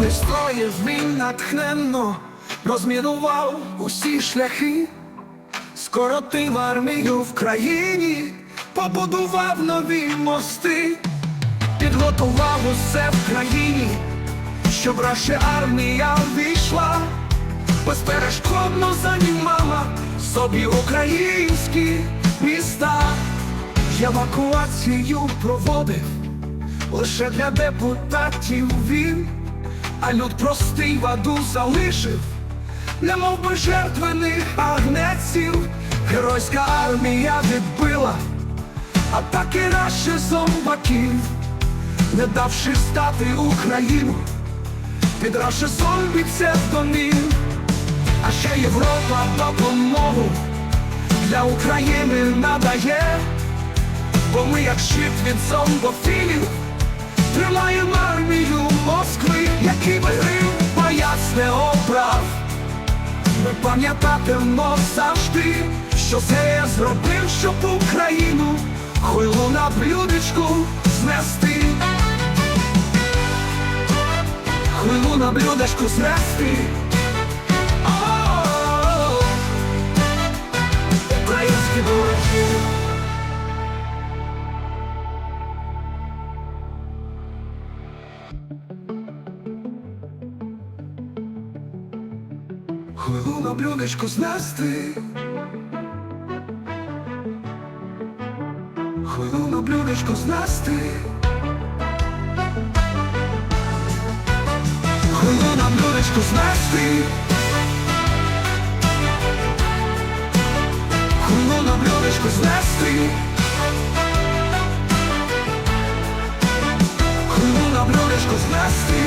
героїв він натхненно розмінував усі шляхи, скоротив армію в країні, побудував нові мости, підготував усе в країні, щоб наша армія війшла, безперешкодно займала собі українські міста, евакуацію проводив лише для депутатів він, а люд простий в аду залишив, немов би жертвених агнеців, геройська армія відбила, атаки наші зомбаків, не давши стати Україну, під раші зомбі псевдонім, а ще Європа допомогу для України надає. Бо ми як щит від зомбофілів Тримаємо армію Москви, Пам'ятатимо завжди, що це я зробив, щоб Україну Хуйлу на блюдечку знести Хуйлу на блюдечку знести О-о-о. Українські дороги Хуйлу на блюдечку знести Хуйлу на блюдечку знести Хуйлу на блюдечку знести Хуйлу на блюдечку знести Хуйлу на блюдечку знести